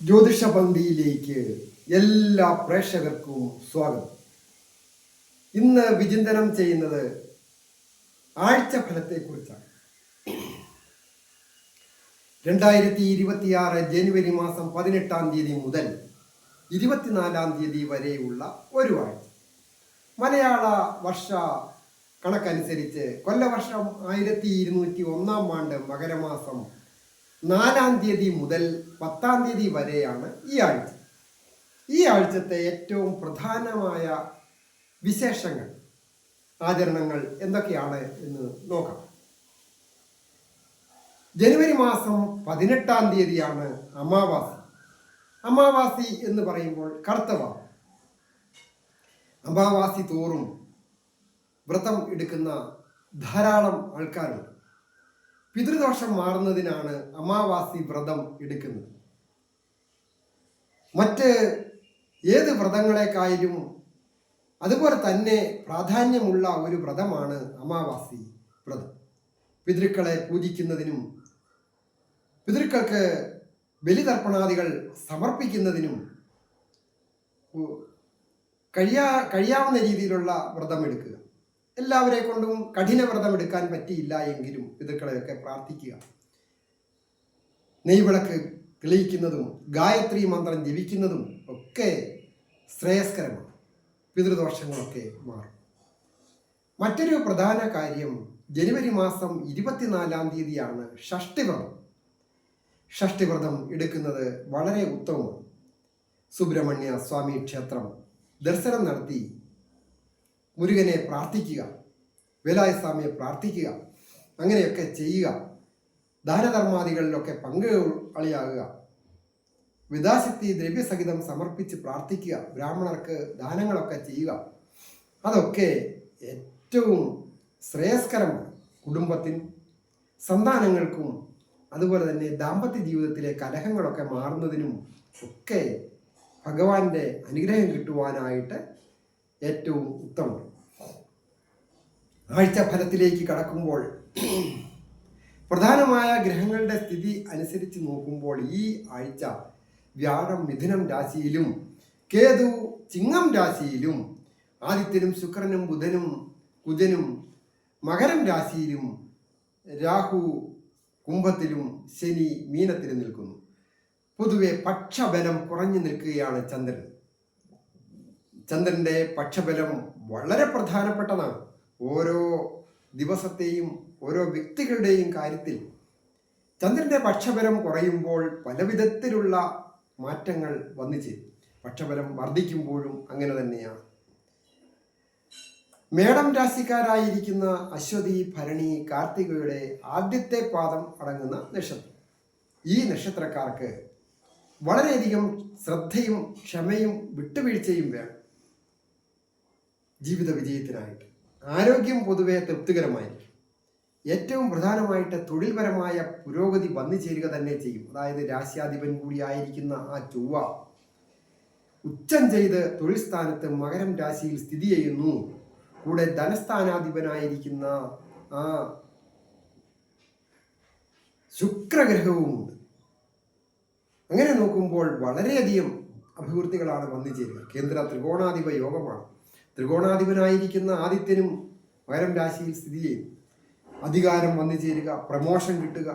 ജ്യോതിഷ പന്തിയിലേക്ക് എല്ലാ പ്രേക്ഷകർക്കും സ്വാഗതം. ഇന്ന് വിചിന്തനം ചെയ്യുന്നത് ആഴ്ച ഫലത്തെക്കുറിച്ചാണ് രണ്ടായിരത്തി ഇരുപത്തിയാറ് ജനുവരി മാസം പതിനെട്ടാം തീയതി മുതൽ ഇരുപത്തിനാലാം തീയതി വരെയുള്ള ഒരു ആഴ്ച. മലയാള വർഷ കണക്കനുസരിച്ച് കൊല്ലവർഷം ആയിരത്തി ഇരുന്നൂറ്റി ഒന്നാം ആണ്ട് മകരമാസം നാലാം തീയതി മുതൽ പത്താം തീയതി വരെയാണ് ഈ ആഴ്ച. ഈ ആഴ്ചത്തെ ഏറ്റവും പ്രധാനമായ വിശേഷങ്ങൾ ആചരണങ്ങൾ എന്തൊക്കെയാണ് എന്ന് നോക്കാം. ജനുവരി മാസം പതിനെട്ടാം തീയതിയാണ് അമാവാസി. അമാവാസി എന്ന് പറയുമ്പോൾ കറുത്തവ അമാവാസി തോറും വ്രതം എടുക്കുന്ന ധാരാളം ആൾക്കാരുണ്ട്. പിതൃദോഷം മാറുന്നതിനാണ് അമാവാസി വ്രതം എടുക്കുന്നത്. മറ്റ് ഏത് വ്രതങ്ങളെക്കായാലും അതുപോലെ തന്നെ പ്രാധാന്യമുള്ള ഒരു വ്രതമാണ് അമാവാസി വ്രതം. പിതൃക്കളെ പൂജിക്കുന്നതിനും പിതൃക്കൾക്ക് ബലിതർപ്പണാദികൾ സമർപ്പിക്കുന്നതിനും കഴിയാ കഴിയാവുന്ന രീതിയിലുള്ള വ്രതം എടുക്കുക. എല്ലാവരെ കൊണ്ടും കഠിനവ്രതം എടുക്കാൻ പറ്റിയില്ല എങ്കിലും പിതൃക്കളെയൊക്കെ പ്രാർത്ഥിക്കുക. നെയ്വിളക്ക് തെളിയിക്കുന്നതും ഗായത്രി മന്ത്രം ജപിക്കുന്നതും ഒക്കെ ശ്രേയസ്കരമാണ്. പിതൃദോഷങ്ങളൊക്കെ മാറും. മറ്റൊരു പ്രധാന കാര്യം ജനുവരി മാസം ഇരുപത്തിനാലാം തീയതിയാണ് ഷഷ്ടിവ്രതം. ഷഷ്ടിവ്രതം എടുക്കുന്നത് വളരെ ഉത്തമമാണ്. സുബ്രഹ്മണ്യ സ്വാമി ക്ഷേത്രം ദർശനം നടത്തി മുരുകനെ പ്രാർത്ഥിക്കുക വേലായ സ്വാമിയെ പ്രാർത്ഥിക്കുക അങ്ങനെയൊക്കെ ചെയ്യുക. ദാനധർമാദികളിലൊക്കെ പങ്കാളിയാകുക വിദാശക്തി ദ്രവ്യസഹിതം സമർപ്പിച്ച് പ്രാർത്ഥിക്കുക ബ്രാഹ്മണർക്ക് ദാനങ്ങളൊക്കെ ചെയ്യുക. അതൊക്കെ ഏറ്റവും ശ്രേയസ്കരമാണ് കുടുംബത്തിനും സന്താനങ്ങൾക്കും അതുപോലെ തന്നെ ദാമ്പത്യ ജീവിതത്തിലെ കലഹങ്ങളൊക്കെ മാറുന്നതിനും ഒക്കെ ഭഗവാന്റെ അനുഗ്രഹം കിട്ടുവാനായിട്ട് ഏറ്റവും ഉത്തമം. ആഴ്ച ഫലത്തിലേക്ക് കടക്കുമ്പോൾ പ്രധാനമായ ഗ്രഹങ്ങളുടെ സ്ഥിതി അനുസരിച്ച് നോക്കുമ്പോൾ ഈ ആഴ്ച വ്യാഴം മിഥുനം രാശിയിലും കേതു ചിങ്ങം രാശിയിലും ആദിത്യനും ശുക്രനും ബുധനും കുജനും മകരം രാശിയിലും രാഹു കുംഭത്തിലും ശനി മീനത്തിലും നിൽക്കുന്നു. പൊതുവെ പക്ഷബലം കുറഞ്ഞു നിൽക്കുകയാണ് ചന്ദ്രൻ. ചന്ദ്രന്റെ പക്ഷബലം വളരെ പ്രധാനപ്പെട്ടതാണ്. ഓരോ ദിവസത്തെയും ഓരോ വ്യക്തികളുടെയും കാര്യത്തിൽ ചന്ദ്രന്റെ പക്ഷപരം കുറയുമ്പോൾ പല വിധത്തിലുള്ള മാറ്റങ്ങൾ വന്നു ചേരും. പക്ഷപരം വർദ്ധിക്കുമ്പോഴും അങ്ങനെ തന്നെയാണ്. മേടം രാശിക്കാരായിരിക്കുന്ന അശ്വതി ഭരണി കാർത്തികയുടെ ആദ്യത്തെ പാദം അടങ്ങുന്ന നക്ഷത്രം. ഈ നക്ഷത്രക്കാർക്ക് വളരെയധികം ശ്രദ്ധയും ക്ഷമയും വിട്ടുവീഴ്ചയും വേണം. ജീവിത വിജയത്തിനായിട്ട്. ആരോഗ്യം പൊതുവെ തൃപ്തികരമായിരിക്കും. ഏറ്റവും പ്രധാനമായിട്ട് തൊഴിൽപരമായ പുരോഗതി വന്നു ചേരുക തന്നെ ചെയ്യും. അതായത് രാശ്യാധിപൻ കൂടിയായിരിക്കുന്ന ആ ചൊവ്വ ഉച്ചം ചെയ്ത് തൊഴിൽ സ്ഥാനത്ത് മകരം രാശിയിൽ സ്ഥിതി ചെയ്യുന്നു. കൂടെ ധനസ്ഥാനാധിപനായിരിക്കുന്ന ആ ശുക്രഗ്രഹവുമുണ്ട് അങ്ങനെ നോക്കുമ്പോൾ വളരെയധികം അഭിവൃദ്ധികളാണ് വന്നു ചേരുക. കേന്ദ്ര ത്രികോണാധിപ യോഗമാണ്. ത്രികോണാധിപനായിരിക്കുന്ന ആദിത്യനും മകരം രാശിയിൽ സ്ഥിതി ചെയ്യും. അധികാരം വന്നു ചേരുക പ്രമോഷൻ കിട്ടുക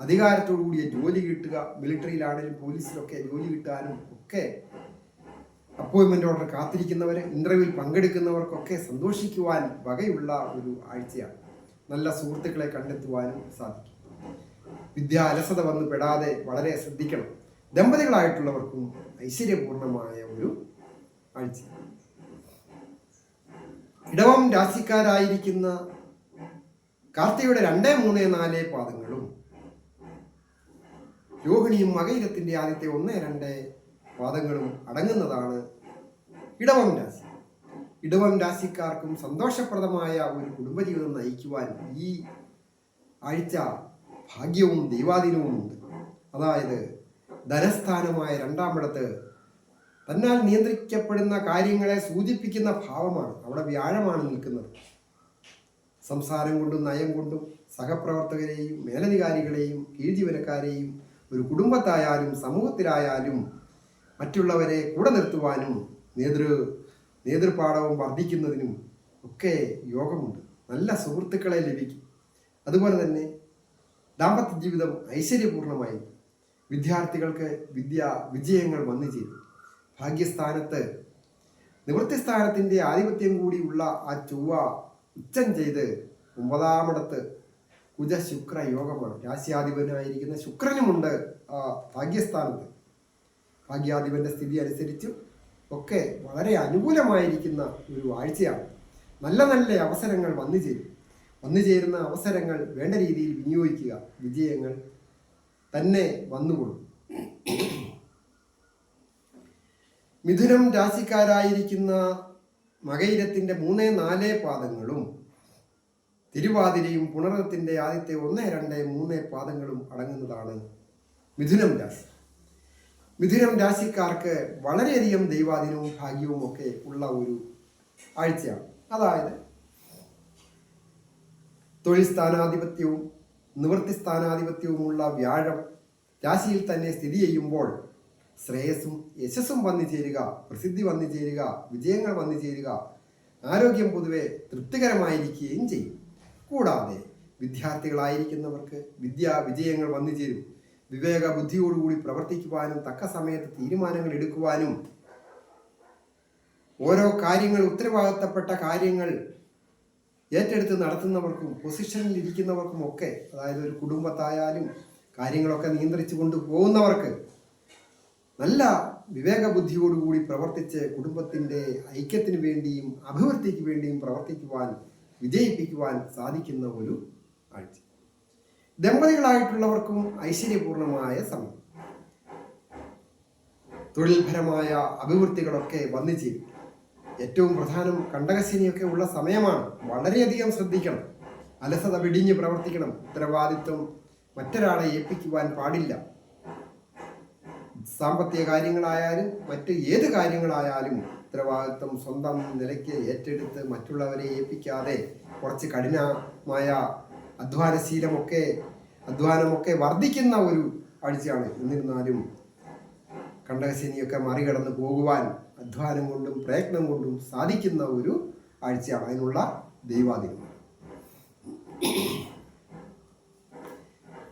അധികാരത്തോടു കൂടിയ ജോലി കിട്ടുക മിലിറ്ററിയിലാണെങ്കിലും പോലീസിലൊക്കെ ജോലി കിട്ടാനും ഒക്കെ അപ്പോയിൻമെന്റ് ഓർഡർ കാത്തിരിക്കുന്നവർ ഇന്റർവ്യൂവിൽ പങ്കെടുക്കുന്നവർക്കൊക്കെ സന്തോഷിക്കുവാൻ വകയുള്ള ഒരു ആഴ്ചയാണ്. നല്ല സുഹൃത്തുക്കളെ കണ്ടെത്തുവാനും സാധിക്കും. വിദ്യ അലസത വന്ന് പെടാതെ വളരെ ശ്രദ്ധിക്കണം. ദമ്പതികളായിട്ടുള്ളവർക്കും ഐശ്വര്യപൂർണമായ ഒരു ആഴ്ച ഇടവം രാശിക്കാരായിരിക്കുന്ന കാർത്തികയുടെ രണ്ട് മൂന്ന് നാല് പാദങ്ങളും രോഹിണിയും മകയിരത്തിന്റെ ആദ്യത്തെ ഒന്ന് രണ്ട് പാദങ്ങളും അടങ്ങുന്നതാണ് ഇടവം രാശി. ഇടവം രാശിക്കാർക്കും സന്തോഷപ്രദമായ ഒരു കുടുംബജീവിതം നയിക്കുവാൻ ഈ ആഴ്ച ഭാഗ്യവും ദൈവാധീനവും ഉണ്ട് അതായത് ധനസ്ഥാനമായ രണ്ടാമിടത്ത് തന്നാൽ നിയന്ത്രിക്കപ്പെടുന്ന കാര്യങ്ങളെ സൂചിപ്പിക്കുന്ന ഭാവമാണ്. അവിടെ വ്യാഴമാണ് നിൽക്കുന്നത്. സംസാരം കൊണ്ടും നയം കൊണ്ടും സഹപ്രവർത്തകരെയും മേലധികാരികളെയും കീഴ്ജീവനക്കാരെയും ഒരു കുടുംബത്തായാലും സമൂഹത്തിലായാലും മറ്റുള്ളവരെ കൂടെ നിർത്തുവാനും നേതൃ നേതൃപാഠവും വർദ്ധിക്കുന്നതിനും ഒക്കെ യോഗമുണ്ട്. നല്ല സുഹൃത്തുക്കളെ ലഭിക്കും. അതുപോലെ തന്നെ ദാമ്പത്യ ജീവിതം ഐശ്വര്യപൂർണമായി വിദ്യാർത്ഥികൾക്ക് വിദ്യ വിജയങ്ങൾ വന്നു ചേരും ഭാഗ്യസ്ഥാനത്ത്. നിവൃത്തിസ്ഥാനത്തിന്റെ ആധിപത്യം കൂടിയുള്ള ആ ചൊവ്വ ഉച്ചം ചെയ്ത് ഒമ്പതാമിടത്ത് കുജ ശുക്ര യോഗമാണ്. രാശിയാധിപനായിരിക്കുന്ന ശുക്രനുമുണ്ട് ആ ഭാഗ്യസ്ഥാനത്ത്. ഭാഗ്യാധിപന്റെ സ്ഥിതി അനുസരിച്ചും ഒക്കെ വളരെ അനുകൂലമായിരിക്കുന്ന ഒരു ആഴ്ചയാണ്. നല്ല നല്ല അവസരങ്ങൾ വന്നു ചേരും. വന്നു ചേരുന്ന അവസരങ്ങൾ വേണ്ട രീതിയിൽ വിനിയോഗിക്കുക. വിജയങ്ങൾ തന്നെ വന്നുകൊള്ളും മിഥുനം രാശിക്കാരായിരിക്കുന്ന മകയിരത്തിന്റെ മൂന്ന് നാല് പാദങ്ങളും തിരുവാതിരയും പുണർത്തിന്റെ ആദ്യത്തെ ഒന്ന് രണ്ട് മൂന്ന് പാദങ്ങളും അടങ്ങുന്നതാണ് മിഥുനം രാശി. മിഥുനം രാശിക്കാർക്ക് വളരെയധികം ദൈവാധീനവും ഭാഗ്യവും ഒക്കെ ഉള്ള ഒരു ആഴ്ചയാണ്. അതായത് തൊഴിൽ സ്ഥാനാധിപത്യവും നിവൃത്തി സ്ഥാനാധിപത്യവുമുള്ള വ്യാഴം രാശിയിൽ തന്നെ സ്ഥിതി ചെയ്യുമ്പോൾ ശ്രേയസ്സും യശസ്സും വന്നു ചേരുക പ്രസിദ്ധി വന്നു ചേരുക വിജയങ്ങൾ വന്നു ചേരുക. ആരോഗ്യം പൊതുവെ തൃപ്തികരമായിരിക്കുകയും ചെയ്യും. കൂടാതെ വിദ്യാർത്ഥികളായിരിക്കുന്നവർക്ക് വിദ്യാ വിജയങ്ങൾ വന്നു ചേരും. വിവേക ബുദ്ധിയോടുകൂടി പ്രവർത്തിക്കുവാനും തക്ക സമയത്ത് തീരുമാനങ്ങൾ എടുക്കുവാനും ഓരോ കാര്യങ്ങൾ ഉത്തരവാദിത്തപ്പെട്ട കാര്യങ്ങൾ ഏറ്റെടുത്ത് നടത്തുന്നവർക്കും പൊസിഷനിൽ ഇരിക്കുന്നവർക്കും ഒക്കെ അതായത് ഒരു കുടുംബത്തായാലും കാര്യങ്ങളൊക്കെ നിയന്ത്രിച്ചു കൊണ്ട് പോകുന്നവർക്ക് നല്ല വിവേക ബുദ്ധിയോടുകൂടി പ്രവർത്തിച്ച് കുടുംബത്തിന്റെ ഐക്യത്തിന് വേണ്ടിയും അഭിവൃദ്ധിക്ക് വേണ്ടിയും പ്രവർത്തിക്കുവാൻ വിജയിപ്പിക്കുവാൻ സാധിക്കുന്ന ഒരു ആഴ്ച. ദമ്പതികളായിട്ടുള്ളവർക്കും ഐശ്വര്യപൂർണമായ സമയം. തൊഴിൽപരമായ അഭിവൃദ്ധികളൊക്കെ വന്നു ചേരും. ഏറ്റവും പ്രധാനം കണ്ടകശനിയൊക്കെ ഉള്ള സമയമാണ്. വളരെയധികം ശ്രദ്ധിക്കണം. അലസത വെടിഞ്ഞ് പ്രവർത്തിക്കണം. ഉത്തരവാദിത്വം മറ്റൊരാളെ ഏൽപ്പിക്കുവാൻ പാടില്ല. സാമ്പത്തിക കാര്യങ്ങളായാലും മറ്റ് ഏത് കാര്യങ്ങളായാലും ഉത്തരവാദിത്വം സ്വന്തം നിലയ്ക്ക് ഏറ്റെടുത്ത് മറ്റുള്ളവരെ ഏൽപ്പിക്കാതെ കുറച്ച് കഠിനമായ അധ്വാനശീലമൊക്കെ അധ്വാനമൊക്കെ വർദ്ധിക്കുന്ന ഒരു ആഴ്ചയാണ് എന്നിരുന്നാലും കണ്ടകശനിയൊക്കെ മറികടന്ന് പോകുവാൻ അധ്വാനം കൊണ്ടും പ്രയത്നം കൊണ്ടും സാധിക്കുന്ന ഒരു ആഴ്ചയാണ്. അതിനുള്ള ദൈവാധീനം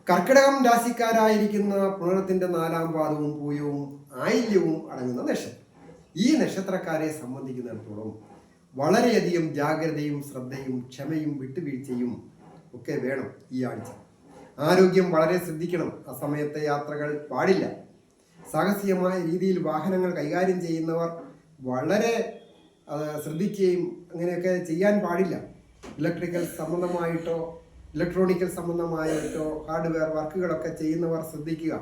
കർക്കിടകം രാശിക്കാരായിരിക്കുന്ന പുനരത്തിന്റെ നാലാം പാദവും പൂയവും ആയില്യവും അടങ്ങുന്ന നക്ഷത്രം. ഈ നക്ഷത്രക്കാരെ സംബന്ധിക്കുന്നിടത്തോളം വളരെയധികം ജാഗ്രതയും ശ്രദ്ധയും ക്ഷമയും വിട്ടുവീഴ്ചയും ഒക്കെ വേണം ഈ ആഴ്ച. ആരോഗ്യം വളരെ ശ്രദ്ധിക്കണം. സമയത്തെ യാത്രകൾ പാടില്ല. സാഹസികമായ രീതിയിൽ വാഹനങ്ങൾ കൈകാര്യം ചെയ്യുന്നവർ വളരെ ശ്രദ്ധിക്കുകയും അങ്ങനെയൊക്കെ ചെയ്യാൻ പാടില്ല. ഇലക്ട്രിക്കൽ സംബന്ധമായിട്ടോ ഇലക്ട്രോണിക്കൽ സംബന്ധമായിട്ടോ ഹാർഡ്വെയർ വർക്കുകളൊക്കെ ചെയ്യുന്നവർ ശ്രദ്ധിക്കുക.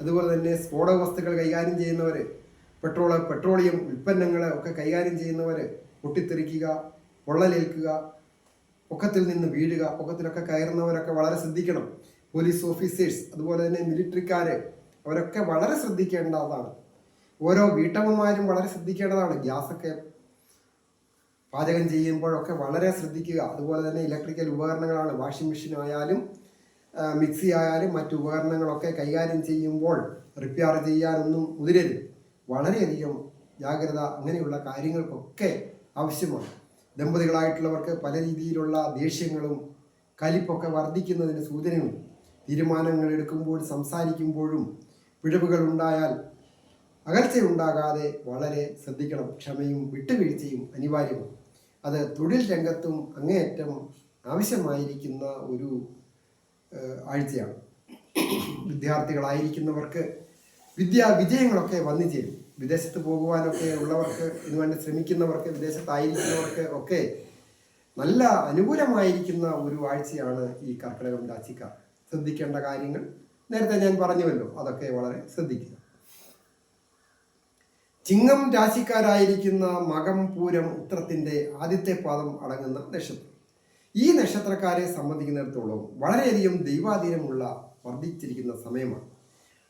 അതുപോലെ തന്നെ സ്ഫോടക വസ്തുക്കൾ കൈകാര്യം ചെയ്യുന്നവർ പെട്രോൾ പെട്രോളിയം ഉൽപ്പന്നങ്ങൾ ഒക്കെ കൈകാര്യം ചെയ്യുന്നവർ പൊട്ടിത്തെറിക്കുക പൊള്ളലേൽക്കുക പൊക്കത്തിൽ നിന്ന് വീഴുക പൊക്കത്തിലൊക്കെ കയറുന്നവരൊക്കെ വളരെ ശ്രദ്ധിക്കണം. പോലീസ് ഓഫീസേഴ്സ് അതുപോലെ തന്നെ മിലിറ്ററിക്കാർ അവരൊക്കെ വളരെ ശ്രദ്ധിക്കേണ്ടതാണ്. ഓരോ വീട്ടമ്മമാരും വളരെ ശ്രദ്ധിക്കേണ്ടതാണ്. ഗ്യാസൊക്കെ പാചകം ചെയ്യുമ്പോഴൊക്കെ വളരെ ശ്രദ്ധിക്കുക. അതുപോലെ തന്നെ ഇലക്ട്രിക്കൽ ഉപകരണങ്ങളാണ്. വാഷിംഗ് മെഷീൻ ആയാലും മിക്സി ആയാലും മറ്റു ഉപകരണങ്ങളൊക്കെ കൈകാര്യം ചെയ്യുമ്പോൾ റിപ്പയർ ചെയ്യാനൊന്നും മുതിരരുത്. വളരെയധികം ജാഗ്രത അങ്ങനെയുള്ള കാര്യങ്ങൾക്കൊക്കെ ആവശ്യമാണ്. ദമ്പതികളായിട്ടുള്ളവർക്ക് പല രീതിയിലുള്ള ദേഷ്യങ്ങളും കലിപ്പൊക്കെ വർദ്ധിക്കുന്നതിന് സൂചനയുണ്ട്. തീരുമാനങ്ങൾ എടുക്കുമ്പോൾ സംസാരിക്കുമ്പോഴും പിഴവുകൾ ഉണ്ടായാൽ അകൽച്ചയുണ്ടാകാതെ വളരെ ശ്രദ്ധിക്കണം. ക്ഷമയും വിട്ടുവീഴ്ചയും അനിവാര്യമാണ്. അത് തൊഴിൽ രംഗത്തും അങ്ങേയറ്റം ആവശ്യമായിരിക്കുന്ന ഒരു ആഴ്ചയാണ്. വിദ്യാർത്ഥികളായിരിക്കുന്നവർക്ക് വിദ്യാ വിജയങ്ങളൊക്കെ വന്നു ചേരും വിദേശത്ത് പോകുവാനൊക്കെ ഉള്ളവർക്ക് ഇതുവേണ്ടി ശ്രമിക്കുന്നവർക്ക് വിദേശത്തായിരിക്കുന്നവർക്ക് ഒക്കെ നല്ല അനുകൂലമായിരിക്കുന്ന ഒരു ആഴ്ചയാണ് ഈ കർക്കിടകം രാശിക്കാർ. ശ്രദ്ധിക്കേണ്ട കാര്യങ്ങൾ നേരത്തെ ഞാൻ പറഞ്ഞുവല്ലോ. അതൊക്കെ വളരെ ശ്രദ്ധിക്കുക. ചിങ്ങം രാശിക്കാരായിരിക്കുന്ന മകം പൂരം ഉത്രത്തിന്റെ ആദ്യത്തെ പാദം അടങ്ങുന്ന നക്ഷത്രം. ഈ നക്ഷത്രക്കാരെ സംബന്ധിക്കുന്നിടത്തോളം വളരെയധികം ദൈവാധീനമുള്ള വർദ്ധിച്ചിരിക്കുന്ന സമയമാണ്.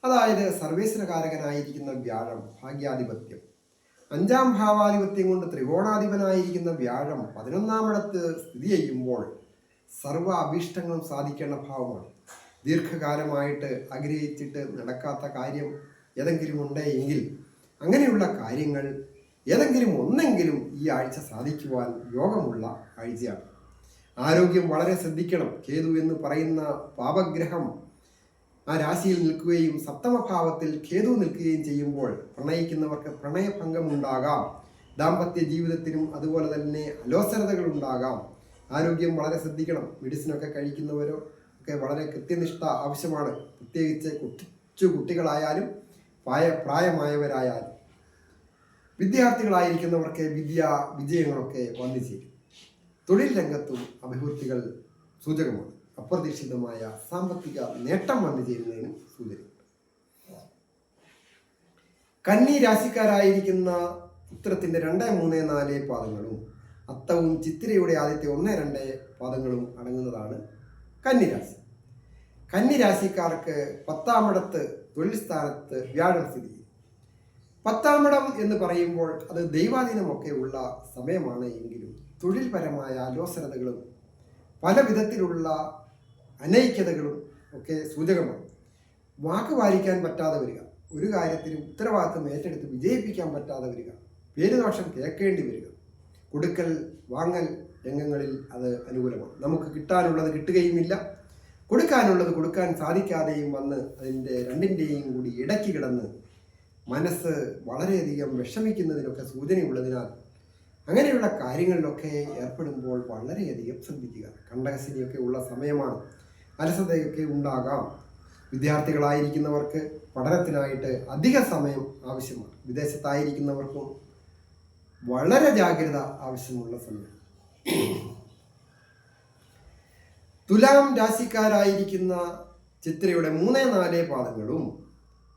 അതായത് സർവേശ്വരകാരകനായിരിക്കുന്ന വ്യാഴം ഭാഗ്യാധിപത്യം. അഞ്ചാം ഭാവാധിപത്യം കൊണ്ട് ത്രികോണാധിപനായിരിക്കുന്ന വ്യാഴം പതിനൊന്നാമിടത്ത് സ്ഥിതി ചെയ്യുമ്പോൾ സർവ അഭീഷ്ടങ്ങളും സാധിക്കേണ്ട ഭാവമാണ്. ദീർഘകാലമായിട്ട് ആഗ്രഹിച്ചിട്ട് നടക്കാത്ത കാര്യം ഏതെങ്കിലും ഉണ്ടെങ്കിൽ അങ്ങനെയുള്ള കാര്യങ്ങൾ ഏതെങ്കിലും ഒന്നെങ്കിലും ഈ ആഴ്ച സാധിക്കുവാൻ യോഗമുള്ള ആഴ്ചയാണ്. ആരോഗ്യം വളരെ ശ്രദ്ധിക്കണം. കേതു എന്ന് പറയുന്ന പാപഗ്രഹം ആ രാശിയിൽ നിൽക്കുകയും സപ്തമഭാവത്തിൽ കേതു നിൽക്കുകയും ചെയ്യുമ്പോൾ പ്രണയിക്കുന്നവർക്ക് പ്രണയഭംഗം ഉണ്ടാകാം ദാമ്പത്യ ജീവിതത്തിനും അതുപോലെ തന്നെ അലോസരതകൾ ഉണ്ടാകാം ആരോഗ്യം വളരെ ശ്രദ്ധിക്കണം. മെഡിസിനൊക്കെ കഴിക്കുന്നവരോ ഒക്കെ വളരെ കൃത്യനിഷ്ഠ ആവശ്യമാണ്. പ്രത്യേകിച്ച് കൊച്ചു കുട്ടികളായാലും പ്രായ പ്രായമായവരായാലും വിദ്യാർത്ഥികളായിരിക്കുന്നവർക്ക് വിദ്യ വിജയങ്ങളൊക്കെ വന്നു ചേരും. തൊഴിൽ രംഗത്തും അഭിവൃദ്ധികൾ സൂചകമാണ്. അപ്രതീക്ഷിതമായ സാമ്പത്തിക നേട്ടം വന്നു ചേരുന്നതിനും സൂചനയുണ്ട്. കന്നി രാശിക്കാരായിരിക്കുന്ന ഉത്തരത്തിന്റെ രണ്ട് മൂന്ന് നാല് പാദങ്ങളും അത്തവും ചിത്തിരയുടെ ആദ്യത്തെ ഒന്ന് രണ്ട് പാദങ്ങളും അടങ്ങുന്നതാണ് കന്നിരാശി കന്നിരാശിക്കാർക്ക് പത്താമിടത്ത് തൊഴിൽ സ്ഥാനത്ത് വ്യാഴം സ്ഥിതി പത്താമിടം എന്ന് പറയുമ്പോൾ അത് ദൈവാധീനമൊക്കെ ഉള്ള സമയമാണ് എങ്കിലും തൊഴിൽപരമായ അലോസരതകളും പല വിധത്തിലുള്ള അനൈക്യതകളും ഒക്കെ സൂചകമാണ്. വാക്ക് പാലിക്കാൻ പറ്റാതെ വരിക ഒരു കാര്യത്തിനും ഉത്തരവാദിത്വം ഏറ്റെടുത്ത് വിജയിപ്പിക്കാൻ പറ്റാതെ വരിക പേരുദോഷം കേൾക്കേണ്ടി വരിക കൊടുക്കൽ വാങ്ങൽ രംഗങ്ങളിൽ അത് അനുകൂലമാണ്. നമുക്ക് കിട്ടാനുള്ളത് കിട്ടുകയുമില്ല കൊടുക്കാനുള്ളത് കൊടുക്കാൻ സാധിക്കാതെയും വന്ന് അതിന്റെ രണ്ടിന്റെയും കൂടി ഇടയ്ക്ക് കിടന്ന് മനസ്സ് വളരെയധികം വിഷമിക്കുന്നതിനൊക്കെ സൂചനയുള്ളതിനാൽ അങ്ങനെയുള്ള കാര്യങ്ങളിലൊക്കെ ഏർപ്പെടുമ്പോൾ വളരെയധികം ശ്രദ്ധിക്കുക. കണ്ടകശനിയൊക്കെ ഉള്ള സമയമാണ്. അലസതയൊക്കെ ഉണ്ടാകാം. വിദ്യാർത്ഥികളായിരിക്കുന്നവർക്ക് പഠനത്തിനായിട്ട് അധിക സമയം ആവശ്യമാണ്. വിദേശത്തായിരിക്കുന്നവർക്കും വളരെ ജാഗ്രത ആവശ്യമുള്ള സമയം. തുലാം രാശിക്കാരായിരിക്കുന്ന ചിത്രയുടെ മൂന്ന് നാല് പാദങ്ങളും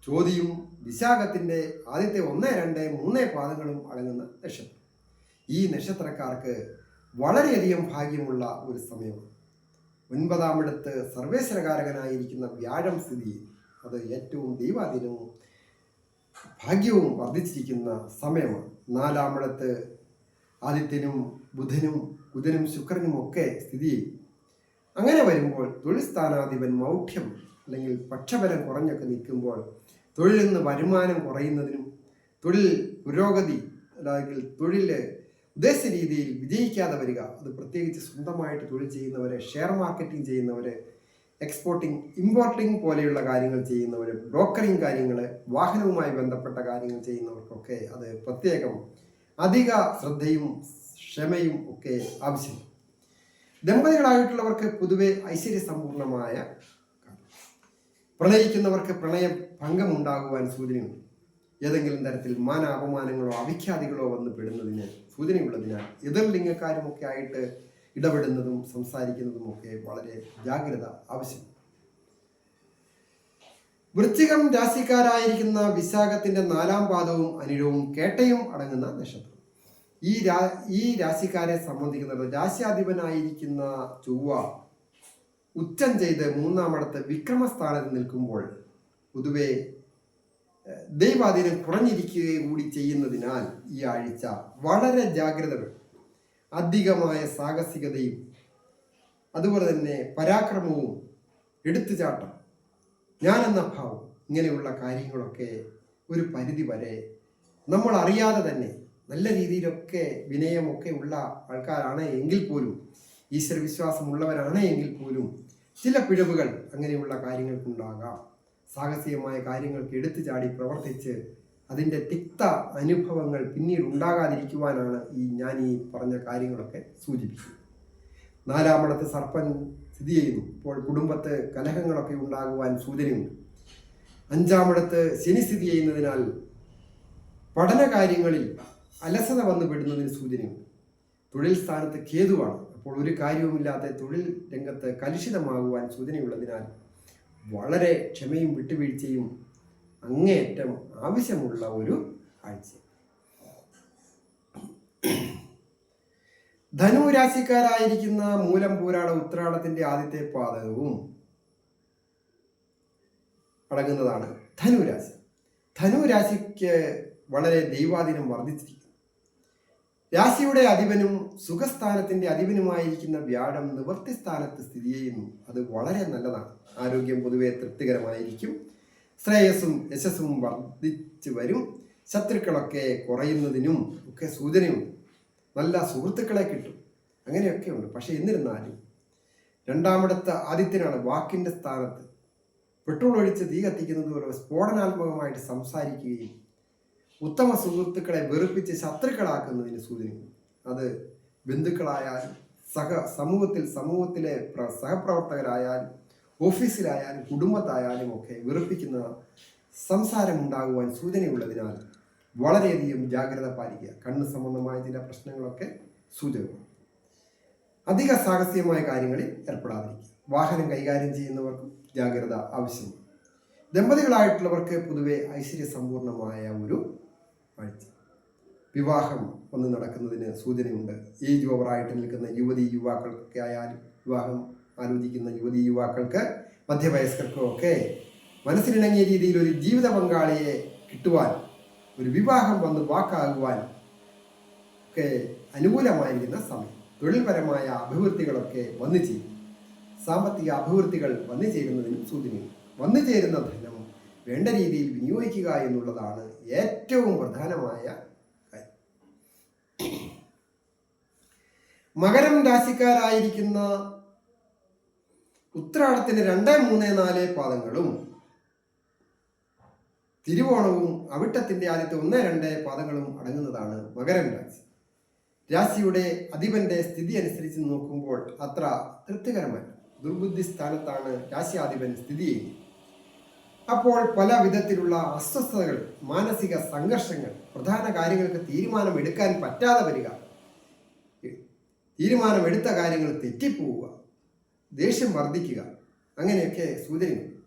ചോതിയും വിശാഖത്തിന്റെ ആദ്യത്തെ ഒന്ന് രണ്ട് മൂന്ന് പാദങ്ങളും അടങ്ങുന്ന നക്ഷത്രം. ഈ നക്ഷത്രക്കാർക്ക് വളരെയധികം ഭാഗ്യമുള്ള ഒരു സമയമാണ്. ഒൻപതാമിടത്ത് സർവേശ്വരകാരകനായിരിക്കുന്ന വ്യാഴം സ്ഥിതി. അത് ഏറ്റവും ദൈവാധീനവും ഭാഗ്യവും വർദ്ധിച്ചിരിക്കുന്ന സമയമാണ്. നാലാമിടത്ത് ആദിത്യനും ബുധനും ബുധനും ശുക്രനും ഒക്കെ സ്ഥിതി അങ്ങനെ വരുമ്പോൾ തൊഴിൽ സ്ഥാനാധിപൻ മൗഢ്യം അല്ലെങ്കിൽ പക്ഷബലം കുറഞ്ഞൊക്കെ നിൽക്കുമ്പോൾ തൊഴിൽ നിന്ന് വരുമാനം കുറയുന്നതിനും തൊഴിൽ പുരോഗതി അല്ലെങ്കിൽ തൊഴിൽ ഉദ്ദേശ രീതിയിൽ വിജയിക്കാതെ വരിക അത് പ്രത്യേകിച്ച് സ്വന്തമായിട്ട് തൊഴിൽ ചെയ്യുന്നവരെ ഷെയർ മാർക്കറ്റിംഗ് ചെയ്യുന്നവരെ എക്സ്പോർട്ടിംഗ് ഇമ്പോർട്ടിംഗ് പോലെയുള്ള കാര്യങ്ങൾ ചെയ്യുന്നവർ ബ്രോക്കറിംഗ് കാര്യങ്ങൾ വാഹനവുമായി ബന്ധപ്പെട്ട കാര്യങ്ങൾ ചെയ്യുന്നവർക്കൊക്കെ അത് പ്രത്യേകം അധിക ശ്രദ്ധയും ക്ഷമയും ഒക്കെ ആവശ്യമാണ്. ദമ്പതികളായിട്ടുള്ളവർക്ക് പൊതുവെ ഐശ്വര്യസമ്പൂർണമായ. പ്രണയിക്കുന്നവർക്ക് പ്രണയ ഭംഗമുണ്ടാകുവാൻ സൂചനയുണ്ട് ഏതെങ്കിലും തരത്തിൽ മാന അപമാനങ്ങളോ അവിഖ്യാതികളോ വന്ന് പെടുന്നതിന് സൂചനയുള്ളതിനാൽ എതിർ ലിംഗക്കാരുമൊക്കെ ആയിട്ട് ഇടപെടുന്നതും സംസാരിക്കുന്നതും ഒക്കെ വളരെ ജാഗ്രത ആവശ്യം വൃശ്ചികം രാശിക്കാരായിരിക്കുന്ന വിശാഖത്തിന്റെ നാലാം പാദവും അനിഴവും കേട്ടയും അടങ്ങുന്ന നക്ഷത്രം ഈ രാ ഈ രാശിക്കാരെ സംബന്ധിക്കുന്നത് രാശ്യാധിപനായിരിക്കുന്ന ചൊവ്വ ഉച്ചം ചെയ്ത് മൂന്നാമടത്ത് വിക്രമസ്ഥാനത്ത് നിൽക്കുമ്പോൾ പൊതുവെ ദൈവാധീനം കുറഞ്ഞിരിക്കുകയും കൂടി ചെയ്യുന്നതിനാൽ ഈ ആഴ്ച വളരെ ജാഗ്രത അധികമായ സാഹസികതയും അതുപോലെ തന്നെ പരാക്രമവും എടുത്തുചാട്ടം ഞാനെന്ന ഭാവം ഇങ്ങനെയുള്ള കാര്യങ്ങളൊക്കെ ഒരു പരിധി വരെ നമ്മൾ അറിയാതെ തന്നെ നല്ല രീതിയിലൊക്കെ വിനയമൊക്കെ ഉള്ള ആൾക്കാരാണ് എങ്കിൽ പോലും ഈശ്വര വിശ്വാസമുള്ളവരാണ് എങ്കിൽ പോലും ചില പിഴവുകൾ അങ്ങനെയുള്ള കാര്യങ്ങൾക്കുണ്ടാകാം. സാഹസികമായ കാര്യങ്ങൾക്ക് എടുത്തു ചാടി പ്രവർത്തിച്ച് അതിന്റെ തിക്ത അനുഭവങ്ങൾ പിന്നീട് ഉണ്ടാകാതിരിക്കുവാനാണ് ഈ ഞാൻ ഈ പറഞ്ഞ കാര്യങ്ങളൊക്കെ സൂചിപ്പിക്കുന്നത്. നാലാമടത്ത് സർപ്പൻ സ്ഥിതി ചെയ്യുന്നു. ഇപ്പോൾ കുടുംബത്ത് കലഹങ്ങളൊക്കെ ഉണ്ടാകുവാൻ സൂചനയുണ്ട്. അഞ്ചാമിടത്ത് ശനി സ്ഥിതി ചെയ്യുന്നതിനാൽ പഠന കാര്യങ്ങളിൽ അലസത വന്നു പെടുന്നതിന് സൂചനയുണ്ട്. തൊഴിൽ സ്ഥാനത്ത് കേതുവാണ്. അപ്പോൾ ഒരു കാര്യവുമില്ലാതെ തൊഴിൽ രംഗത്ത് കലുഷിതമാകുവാൻ സൂചനയുള്ളതിനാൽ വളരെ ക്ഷമയും വിട്ടുവീഴ്ചയും അങ്ങേയറ്റം ആവശ്യമുള്ള ഒരു ആഴ്ച. ധനു രാശിക്കാരായിരിക്കുന്ന മൂലം പൂരാട ഉത്രാടത്തിന്റെ ആദ്യത്തെ പാദകവും അടങ്ങുന്നതാണ് ധനുരാശി. ധനുരാശിക്ക് വളരെ ദൈവാധീനം വർദ്ധിച്ചിരിക്കുന്നു. രാശിയുടെ അധിപനും സുഖസ്ഥാനത്തിന്റെ അധിപനുമായിരിക്കുന്ന വ്യാഴം നിവർത്തി സ്ഥാനത്ത് സ്ഥിതി ചെയ്യുന്നു. അത് വളരെ നല്ലതാണ്. ആരോഗ്യം പൊതുവെ തൃപ്തികരമായിരിക്കും. ശ്രേയസ്സും യശസ്സും വർദ്ധിച്ചു വരും. ശത്രുക്കളൊക്കെ കുറയുന്നതിനും ഒക്കെ സൂചനയുണ്ട് നല്ല സുഹൃത്തുക്കളെ കിട്ടും. അങ്ങനെയൊക്കെ ഉണ്ട് പക്ഷെ എന്നിരുന്നാലും രണ്ടാമിടത്തെ ആദിത്യനാണ് വാക്കിന്റെ സ്ഥാനത്ത്. പെട്രോൾ ഒഴിച്ച് തീ കത്തിക്കുന്നത് പോലെ സ്ഫോടനാത്മകമായിട്ട് സംസാരിക്കുകയും ഉത്തമ സുഹൃത്തുക്കളെ വെറുപ്പിച്ച് ശത്രുക്കളാക്കുന്നതിന് സൂചനയുണ്ട്. അത് ബന്ധുക്കളായാലും സഹ സമൂഹത്തിൽ സമൂഹത്തിലെ പ്ര- സഹപ്രവർത്തകരായാലും ഓഫീസിലായാലും കുടുംബത്തായാലും ഒക്കെ വെറുപ്പിക്കുന്ന സംസാരം ഉണ്ടാകുവാൻ സൂചനയുള്ളതിനാൽ വളരെയധികം ജാഗ്രത പാലിക്കുക. കണ്ണ് സംബന്ധമായ ചില പ്രശ്നങ്ങളൊക്കെ സൂചകമാണ്. അധിക സാഹസികമായ കാര്യങ്ങളിൽ ഏർപ്പെടാതിരിക്കുക. വാഹനം കൈകാര്യം ചെയ്യുന്നവർക്കും ജാഗ്രത ആവശ്യമാണ്. ദമ്പതികളായിട്ടുള്ളവർക്ക് പൊതുവെ ഐശ്വര്യ സമ്പൂർണമായ ഒരു വിവാഹം ഒന്ന് നടക്കുന്നതിന് സൂചനയുണ്ട്. ഏജ് ഓവറായിട്ട് നിൽക്കുന്ന യുവതി യുവാക്കൾക്കൊക്കെ ആയാലും വിവാഹം ആലോചിക്കുന്ന യുവതി യുവാക്കൾക്ക് മധ്യവയസ്കർക്കും ഒക്കെ മനസ്സിനിണങ്ങിയ രീതിയിൽ ഒരു ജീവിത പങ്കാളിയെ കിട്ടുവാൻ ഒരു വിവാഹം വന്ന് വാക്കാകുവാൻ ഒക്കെ അനുകൂലമായിരിക്കുന്ന സമയം. തൊഴിൽപരമായ അഭിവൃദ്ധികളൊക്കെ വന്നു ചേരും സാമ്പത്തിക അഭിവൃദ്ധികൾ വന്നു ചേരുന്നതിനും സൂചനയുണ്ട്. വന്നു ചേരുന്ന ധനം വേണ്ട രീതിയിൽ വിനിയോഗിക്കുക എന്നുള്ളതാണ് ഏറ്റവും പ്രധാനമായ കാര്യം. മകരം രാശിക്കാരായിരിക്കുന്ന ഉത്രാടത്തിന് രണ്ട് മൂന്ന് നാല് പാദങ്ങളും തിരുവോണവും അവിട്ടത്തിന്റെ ആദ്യത്തെ ഒന്ന് രണ്ട് പാദങ്ങളും അടങ്ങുന്നതാണ് മകരം രാശി. രാശിയുടെ അധിപന്റെ സ്ഥിതി അനുസരിച്ച് നോക്കുമ്പോൾ അത്ര തൃപ്തികരമല്ല. ദുർബുദ്ധി സ്ഥാനത്താണ് രാശിയാധിപൻ സ്ഥിതി ചെയ്യുന്നത്. അപ്പോൾ പല വിധത്തിലുള്ള അസ്വസ്ഥതകൾ മാനസിക സംഘർഷങ്ങൾ പ്രധാന കാര്യങ്ങൾക്ക് തീരുമാനം എടുക്കാൻ പറ്റാതെ വരിക. തീരുമാനമെടുത്ത കാര്യങ്ങൾ തെറ്റിപ്പോവുക. ദേഷ്യം വർദ്ധിക്കുക. അങ്ങനെയൊക്കെ സൂചനയുണ്ട്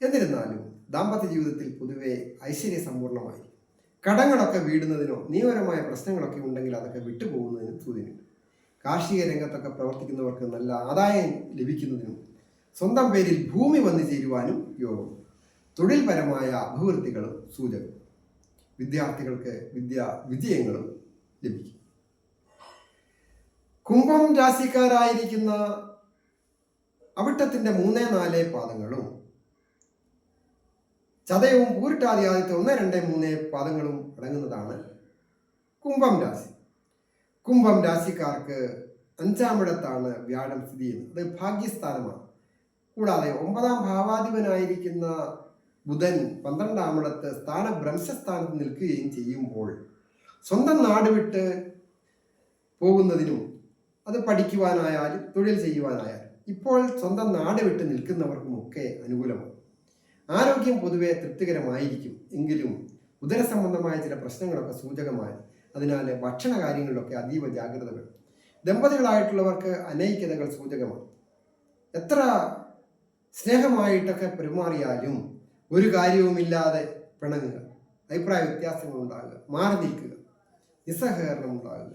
എന്നിരുന്നാലും ദാമ്പത്യ ജീവിതത്തിൽ പൊതുവെ ഐശ്വര്യ സമ്പൂർണമായി കടങ്ങളൊക്കെ വീടുന്നതിനോ നിയമപരമായ പ്രശ്നങ്ങളൊക്കെ ഉണ്ടെങ്കിൽ അതൊക്കെ വിട്ടുപോകുന്നതിനും സൂചനയുണ്ട് കാർഷിക രംഗത്തൊക്കെ പ്രവർത്തിക്കുന്നവർക്ക് നല്ല ആദായം ലഭിക്കുന്നതിനും സ്വന്തം പേരിൽ ഭൂമി വന്നു ചേരുവാനും യോഗം. തൊഴിൽപരമായ അഭിവൃദ്ധികളും സൂചകം. വിദ്യാർത്ഥികൾക്ക് വിദ്യാ വിജയങ്ങളും ലഭിക്കും. കുംഭം രാശിക്കാരായിരിക്കുന്ന അവിട്ടത്തിന്റെ മൂന്ന് നാല് പാദങ്ങളും ചതയവും പൂരിട്ടാതി ആദ്യത്തെ ഒന്ന് രണ്ട് മൂന്ന് പാദങ്ങളും അടങ്ങുന്നതാണ് കുംഭം രാശി. കുംഭം രാശിക്കാർക്ക് അഞ്ചാമിടത്താണ് വ്യാഴം സ്ഥിതി ചെയ്യുന്നത്. അത് ഭാഗ്യസ്ഥാനമാണ്. കൂടാതെ ഒമ്പതാം ഭാവാധിപനായിരിക്കുന്ന ബുധൻ പന്ത്രണ്ടാമിടത്ത് സ്ഥാന ഭ്രംശസ്ഥാനത്ത് നിൽക്കുകയും ചെയ്യുമ്പോൾ സ്വന്തം നാട് വിട്ട് പോകുന്നതിനും അത് പഠിക്കുവാനായാലും തൊഴിൽ ചെയ്യുവാനായാലും ഇപ്പോൾ സ്വന്തം നാട് വിട്ട് നിൽക്കുന്നവർക്കുമൊക്കെ അനുകൂലമാണ്. ആരോഗ്യം പൊതുവെ തൃപ്തികരമായിരിക്കും. എങ്കിലും ഉദരസംബന്ധമായ ചില പ്രശ്നങ്ങളൊക്കെ സൂചകമായി അതിനാൽ ഭക്ഷണ കാര്യങ്ങളിലൊക്കെ അതീവ ജാഗ്രത വേണം. ദമ്പതികളായിട്ടുള്ളവർക്ക് അനൈക്യതകൾ സൂചകമാണ്. എത്ര സ്നേഹമായിട്ടൊക്കെ പെരുമാറിയാലും ഒരു കാര്യവുമില്ലാതെ പിണങ്ങുക. അഭിപ്രായ വ്യത്യാസങ്ങൾ ഉണ്ടാകുക. മാറി നിൽക്കുക. നിസ്സഹകരണം ഉണ്ടാകുക.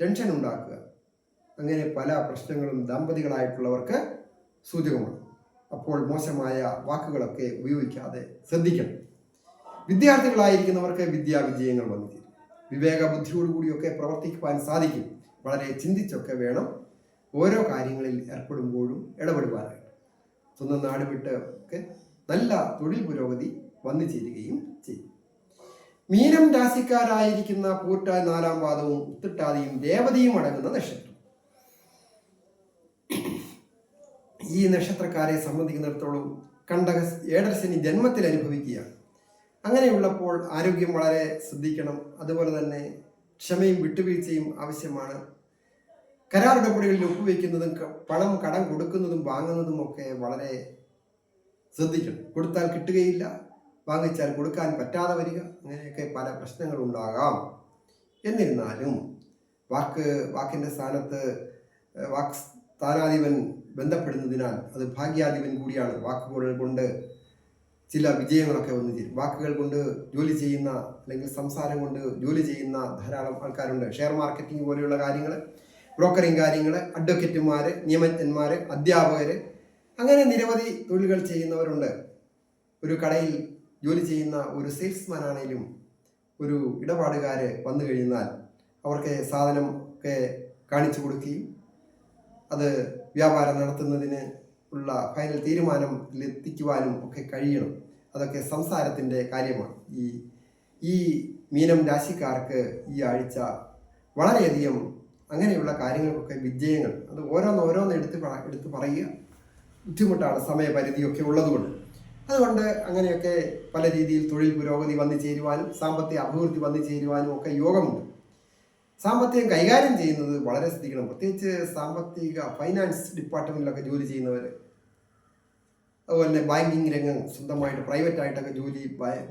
ടെൻഷൻ ഉണ്ടാക്കുക. അങ്ങനെ പല പ്രശ്നങ്ങളും ദമ്പതികളായിട്ടുള്ളവർക്ക് സൂചകമാണ്. അപ്പോൾ മോശമായ വാക്കുകളൊക്കെ ഉപയോഗിക്കാതെ ശ്രദ്ധിക്കണം. വിദ്യാർത്ഥികളായിരിക്കുന്നവർക്ക് വിദ്യാവിജയങ്ങൾ വന്നു ചേരും വിവേക ബുദ്ധിയോടുകൂടിയൊക്കെ പ്രവർത്തിക്കുവാൻ സാധിക്കും. വളരെ ചിന്തിച്ചൊക്കെ വേണം ഓരോ കാര്യങ്ങളിൽ ഏർപ്പെടുമ്പോഴും ഇടപെടുവാനായിട്ട്. സ്വന്തം നാട് വിട്ട് ഒക്കെ നല്ല തൊഴിൽ പുരോഗതി വന്നു ചേരുകയും ചെയ്യും മീനം രാശിക്കാരായിരിക്കുന്ന പൂട്ട നാലാം പാദവും ഉത്തിട്ടാതിയും ദേവതയും അടങ്ങുന്ന നക്ഷത്രം. ഈ നക്ഷത്രക്കാരെ സംബന്ധിക്കുന്നിടത്തോളം കണ്ടക ഏടർശനി ജന്മത്തിൽ അനുഭവിക്കുകയാണ്. അങ്ങനെയുള്ളപ്പോൾ ആരോഗ്യം വളരെ ശ്രദ്ധിക്കണം. അതുപോലെ തന്നെ ക്ഷമയും വിട്ടുവീഴ്ചയും ആവശ്യമാണ്. കരാർ ഉടമ്പടികളിൽ ഒപ്പുവെക്കുന്നതും പണം കടം കൊടുക്കുന്നതും വാങ്ങുന്നതും ഒക്കെ വളരെ ശ്രദ്ധിക്കണം. കൊടുത്താൽ കിട്ടുകയില്ല. വാങ്ങിച്ചാൽ കൊടുക്കാൻ പറ്റാതെ വരിക. അങ്ങനെയൊക്കെ പല പ്രശ്നങ്ങൾ പ്രശ്നങ്ങളുണ്ടാകാം. എന്നിരുന്നാലും വാക്ക് വാക്കിന്റെ സ്ഥാനത്ത് വാക്ക് സ്ഥാനാധിപൻ ബന്ധപ്പെടുന്നതിനാൽ അത് ഭാഗ്യാധിപൻ കൂടിയാണ്. വാക്കുകൾ കൊണ്ട് ചില വിജയങ്ങളൊക്കെ വന്നു ചേരും. വാക്കുകൾ കൊണ്ട് ജോലി ചെയ്യുന്ന അല്ലെങ്കിൽ സംസാരം കൊണ്ട് ജോലി ചെയ്യുന്ന ധാരാളം ആൾക്കാരുണ്ട്. ഷെയർ മാർക്കറ്റിംഗ് പോലെയുള്ള കാര്യങ്ങൾ ബ്രോക്കറിംഗ് കാര്യങ്ങൾ അഡ്വക്കേറ്റുമാർ നിയമജ്ഞന്മാർ അധ്യാപകർ അങ്ങനെ നിരവധി തൊഴിലുകൾ ചെയ്യുന്നവരുണ്ട്. ഒരു കടയിൽ ജോലി ചെയ്യുന്ന ഒരു സെയിൽസ്മാൻ ആണെങ്കിലും ഒരു ഇടപാടുകാർ വന്നു കഴിഞ്ഞാൽ അവർക്ക് സാധനം ഒക്കെ കാണിച്ചു കൊടുക്കുകയും അത് വ്യാപാരം നടത്തുന്നതിന് ഉള്ള ഫൈനൽ തീരുമാനം എത്തിക്കുവാനും ഒക്കെ കഴിയണം. അതൊക്കെ സംസാരത്തിന്റെ കാര്യമാണ്. ഈ ഈ മീനം രാശിക്കാർക്ക് ഈ ആഴ്ച വളരെയധികം അങ്ങനെയുള്ള കാര്യങ്ങൾക്കൊക്കെ വിജയങ്ങൾ അത് ഓരോന്ന് ഓരോന്ന് എടുത്ത് എടുത്ത് പറയുക. ബുദ്ധിമുട്ടാണ് സമയപരിധിയൊക്കെ ഉള്ളതുകൊണ്ട്. അതുകൊണ്ട് അങ്ങനെയൊക്കെ പല രീതിയിൽ തൊഴിൽ പുരോഗതി വന്നു ചേരുവാനും സാമ്പത്തിക അഭിവൃദ്ധി വന്നു ചേരുവാനും ഒക്കെ യോഗമുണ്ട്. സാമ്പത്തികം കൈകാര്യം ചെയ്യുന്നത് വളരെ ശ്രദ്ധിക്കണം. പ്രത്യേകിച്ച് സാമ്പത്തിക ഫൈനാൻസ് ഡിപ്പാർട്ട്മെന്റിലൊക്കെ ജോലി ചെയ്യുന്നവർ അതുപോലെ തന്നെ ബാങ്കിങ് രംഗം സ്വന്തമായിട്ട് പ്രൈവറ്റ് ആയിട്ടൊക്കെ ജോലി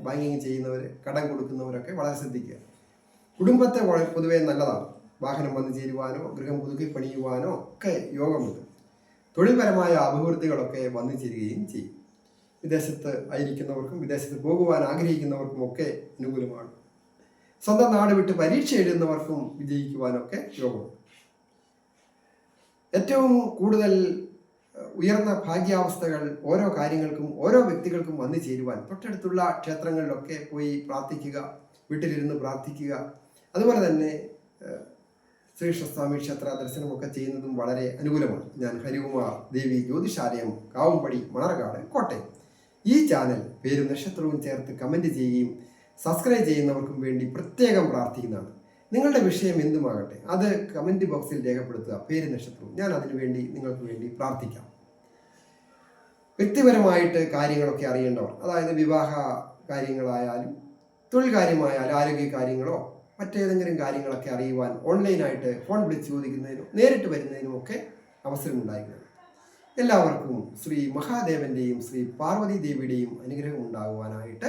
ബാങ്കിങ് ചെയ്യുന്നവർ കടം കൊടുക്കുന്നവരൊക്കെ വളരെ ശ്രദ്ധിക്കുക. കുടുംബത്തെ പൊതുവെ നല്ലതാണ്. വാഹനം വന്നു ചേരുവാനോ ഗൃഹം പുതുക്കി പണിയുവാനോ ഒക്കെ യോഗമുണ്ട്. തൊഴിൽപരമായ അഭിവൃദ്ധികളൊക്കെ വന്നു ചേരുകയും ചെയ്യും. വിദേശത്ത് ആയിരിക്കുന്നവർക്കും വിദേശത്ത് പോകുവാൻ ആഗ്രഹിക്കുന്നവർക്കും ഒക്കെ അനുകൂലമാണ്. സ്വന്തം നാട് വിട്ട് പരീക്ഷ എഴുതുന്നവർക്കും വിജയിക്കുവാനൊക്കെ യോഗമുണ്ട്. ഏറ്റവും കൂടുതൽ ഉയർന്ന ഭാഗ്യാവസ്ഥകൾ ഓരോ കാര്യങ്ങൾക്കും ഓരോ വ്യക്തികൾക്കും വന്നു ചേരുവാൻ തൊട്ടടുത്തുള്ള ക്ഷേത്രങ്ങളിലൊക്കെ പോയി പ്രാർത്ഥിക്കുക വീട്ടിലിരുന്ന് പ്രാർത്ഥിക്കുക. അതുപോലെ തന്നെ ശ്രീകൃഷ്ണസ്വാമി ക്ഷേത്ര ദർശനമൊക്കെ ചെയ്യുന്നതും വളരെ അനുകൂലമാണ്. ഞാൻ ഹരികുമാർ ദേവി ജ്യോതിഷാലയം കാവുംപടി മണർകാട് കോട്ടയം. ഈ ചാനൽ പേരും നക്ഷത്രവും ചേർത്ത് കമന്റ് ചെയ്യുകയും സബ്സ്ക്രൈബ് ചെയ്യുന്നവർക്കും വേണ്ടി പ്രത്യേകം പ്രാർത്ഥിക്കുന്നതാണ്. നിങ്ങളുടെ വിഷയം എന്തുമാകട്ടെ അത് കമന്റ് ബോക്സിൽ രേഖപ്പെടുത്തുക. പേര് നക്ഷത്രവും. ഞാൻ അതിനുവേണ്ടി നിങ്ങൾക്ക് വേണ്ടി പ്രാർത്ഥിക്കാം. വ്യക്തിപരമായിട്ട് കാര്യങ്ങളൊക്കെ അറിയേണ്ടവർ അതായത് വിവാഹ കാര്യങ്ങളായാലും തൊഴിൽ കാര്യമായാലും ആരോഗ്യ കാര്യങ്ങളോ മറ്റേതെങ്കിലും കാര്യങ്ങളൊക്കെ അറിയുവാൻ ഓൺലൈനായിട്ട് ഫോൺ വിളിച്ച് ചോദിക്കുന്നതിനും നേരിട്ട് വരുന്നതിനും ഒക്കെ അവസരമുണ്ടായിരുന്നു എല്ലാവർക്കും ശ്രീ മഹാദേവന്റെയും ശ്രീ പാർവതി ദേവിയുടെയും അനുഗ്രഹം ഉണ്ടാകുവാനായിട്ട്